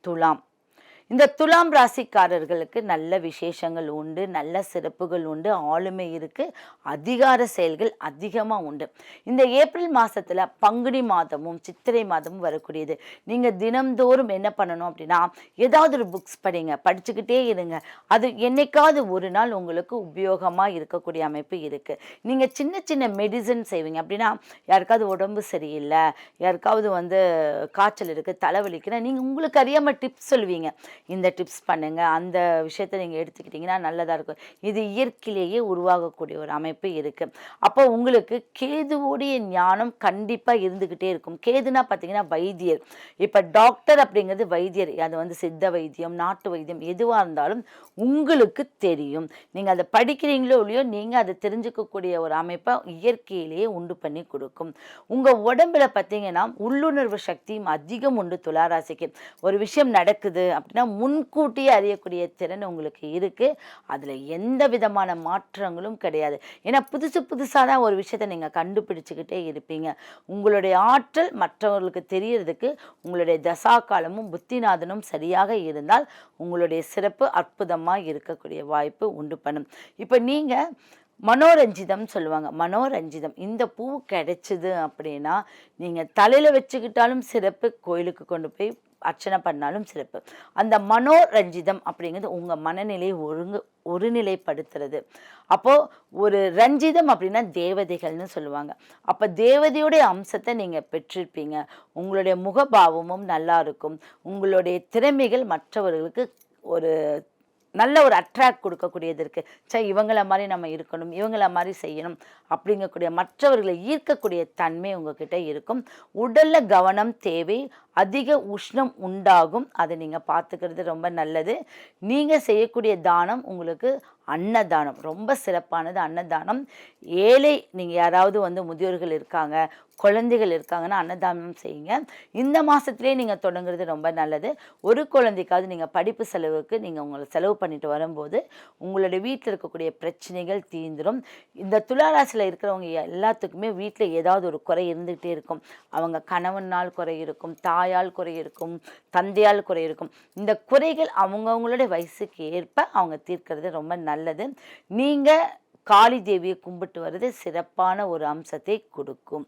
துலாம் இந்த துலாம் ராசிக்காரர்களுக்கு நல்ல விசேஷங்கள் உண்டு நல்ல சிறப்புகள் உண்டு ஆளுமை இருக்குது அதிகார செயல்கள் அதிகமாக உண்டு. இந்த ஏப்ரல் மாதத்தில் பங்குனி மாதமும் சித்திரை மாதமும் வரக்கூடியது. நீங்கள் தினம்தோறும் என்ன பண்ணணும் அப்படின்னா ஏதாவது ஒரு புக்ஸ் படிங்க படிச்சுக்கிட்டே இருங்க. அது என்னைக்காவது ஒரு நாள் உங்களுக்கு உபயோகமாக இருக்கக்கூடிய அமைப்பு இருக்குது நீங்கள் சின்ன சின்ன மெடிசன் செய்வீங்க அப்படின்னா யாருக்காவது உடம்பு சரியில்லை யாருக்காவது வந்து காய்ச்சல் இருக்குது தலைவலிக்குன்னா நீங்கள் உங்களுக்கு அறியாமல் டிப்ஸ் சொல்லுவீங்க இந்த டிப்ஸ் பண்ணுங்கள் அந்த விஷயத்தை நீங்கள் எடுத்துக்கிட்டிங்கன்னா நல்லதாக இருக்கும். இது இயற்கையிலேயே உருவாகக்கூடிய ஒரு அமைப்பு இருக்குது அப்போ உங்களுக்கு கேதுவோடைய ஞானம் கண்டிப்பாக இருந்துக்கிட்டே இருக்கும். கேதுனா பார்த்தீங்கன்னா வைத்தியர். இப்போ டாக்டர் அப்படிங்கிறது வைத்தியர். அது வந்து சித்த வைத்தியம் நாட்டு வைத்தியம் எதுவாக இருந்தாலும் உங்களுக்கு தெரியும். நீங்கள் அதை படிக்கிறீங்களோ இல்லையோ நீங்கள் அதை தெரிஞ்சுக்கக்கூடிய ஒரு அமைப்பை இயற்கையிலேயே உண்டு பண்ணி கொடுக்கும். உங்கள் உடம்புல பார்த்தீங்கன்னா உள்ளுணர்வு சக்தியும் அதிகம் உண்டு துளாராசிக்கு. ஒரு விஷயம் நடக்குது அப்படின்னா முன்கூட்டியே அறியக்கூடிய திறன் உங்களுக்கு இருக்குது அதில் எந்த விதமான மாற்றங்களும் கிடையாது. ஏன்னா புதுசு புதுசாக தான் ஒரு விஷயத்தை நீங்கள் கண்டுபிடிச்சிக்கிட்டே இருப்பீங்க. உங்களுடைய ஆற்றல் மற்றவர்களுக்கு தெரியறதுக்கு உங்களுடைய தசா காலமும் புத்திநாதனும் சரியாக இருந்தால் உங்களுடைய சிறப்பு அற்புதமாக இருக்கக்கூடிய வாய்ப்பு உண்டு பண்ணும். இப்போ நீங்கள் மனோரஞ்சிதம் சொல்லுவாங்க. மனோரஞ்சிதம். இந்த பூ கிடைச்சிது அப்படின்னா நீங்கள் தலையில் வச்சுக்கிட்டாலும் சிறப்பு கோயிலுக்கு கொண்டு போய் அர்ச்சனை பண்ணாலும் சிறப்பு. அந்த மனோரஞ்சிதம் அப்படிங்கிறது உங்கள் மனநிலையை ஒருங்கு ஒருநிலைப்படுத்துறது. அப்போ ஒரு ரஞ்சிதம் அப்படின்னா தேவதைகள்னு சொல்லுவாங்க. அப்போ தேவதையுடைய அம்சத்தை நீங்கள் பெற்றிருப்பீங்க. உங்களுடைய முகபாவமும் நல்லா இருக்கும். உங்களுடைய திறமைகள் மற்றவர்களுக்கு ஒரு நல்ல ஒரு அட்ராக்ட் கொடுக்கக்கூடியது இருக்குது சே இவங்கள மாதிரி நம்ம இருக்கணும் இவங்கள மாதிரி செய்யணும் அப்படிங்கக்கூடிய மற்றவர்களை ஈர்க்கக்கூடிய தன்மை உங்ககிட்ட இருக்கும். உடலில் கவனம் தேவை அதிக உஷ்ணம் உண்டாகும். அதை நீங்கள் பார்த்துக்கிறது ரொம்ப நல்லது. நீங்கள் செய்யக்கூடிய தானம் உங்களுக்கு அன்னதானம். ரொம்ப சிறப்பானது அன்னதானம். ஏழை நீங்கள் யாராவது வந்து முதியோர்கள் இருக்காங்க குழந்தைகள் இருக்காங்கன்னா அன்னதானம் செய்யுங்க. இந்த மாதத்துலேயே நீங்கள் தொடங்குறது ரொம்ப நல்லது. ஒரு குழந்தைக்காவது நீங்கள் படிப்பு செலவுக்கு நீங்கள் உங்களை செலவு பண்ணிட்டு வரும்போது உங்களுடைய வீட்டில் இருக்கக்கூடிய பிரச்சனைகள் தீந்துடும் இந்த துளாராசியில் இருக்கிறவங்க எல்லாத்துக்குமே வீட்டில் ஏதாவது ஒரு குறை இருந்துகிட்டே இருக்கும். அவங்க கணவனால் குறை இருக்கும் தாயால் குறை இருக்கும் தந்தையால் குறை இருக்கும். இந்த குறைகள் அவங்கவுங்களுடைய வயசுக்கு ஏற்ப அவங்க தீர்க்கிறது ரொம்ப நல்லது நீங்கள் காளி தேவியை கும்பிட்டு வர்றது சிறப்பான ஒரு அம்சத்தை கொடுக்கும்.